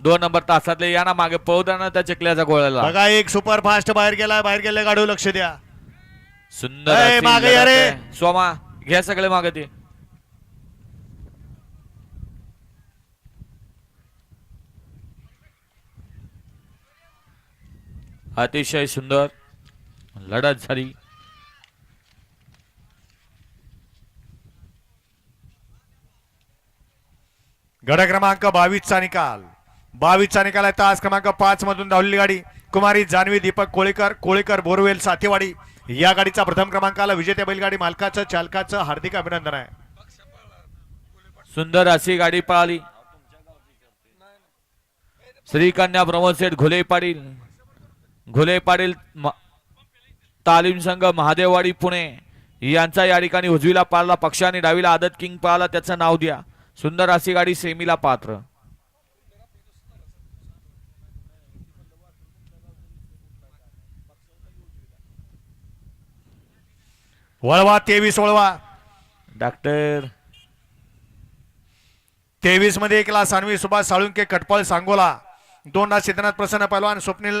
दोन नंबर तासातले या ना मागे पळताना त्या चिखल्याच्या गोळ्याला. बघा एक सुपर फास्ट बाहेर गेला बाहेर गेले गाडी लक्ष द्या. सुंदर अशी मागे या लढत रे. आहे. सोमा घ्या सगळे मागे ते. अतिशय सुंदर. लढत झाली. गड क्रमांक बावीसचा निकाल. बावीसचा निकाल आहे. तास क्रमांक पाच मधून धावलेली गाडी. कुमारी जान्हवी दीपक कोळेकर कोळेकर बोरवेल साथेवाडी. या गाडीचा प्रथम क्रमांकाला विजेत्या बैलगाडी मालकाचं चालकाचं हार्दिक अभिनंदन आहे. सुंदर अशी गाडी पळाली श्रीकन्या प्रमोद शेठ घुले पाटील घुले पाटील म- तालीम संघ महादेववाडी पुणे. यांचा या ठिकाणी उजवीला पाळला पक्षाने डावीला आदत किंग पाळला त्याचं नाव द्या. सुंदर अशी गाडी सेमीला पात्र. वळवा तेवीस वळवा. डॉक्टर. तेवीसमध्ये एकला सानवी सुभाष साळुंके कटपळ सांगोला. दोनदा सिद्धनाथ प्रसन्न पहलवान स्वप्नील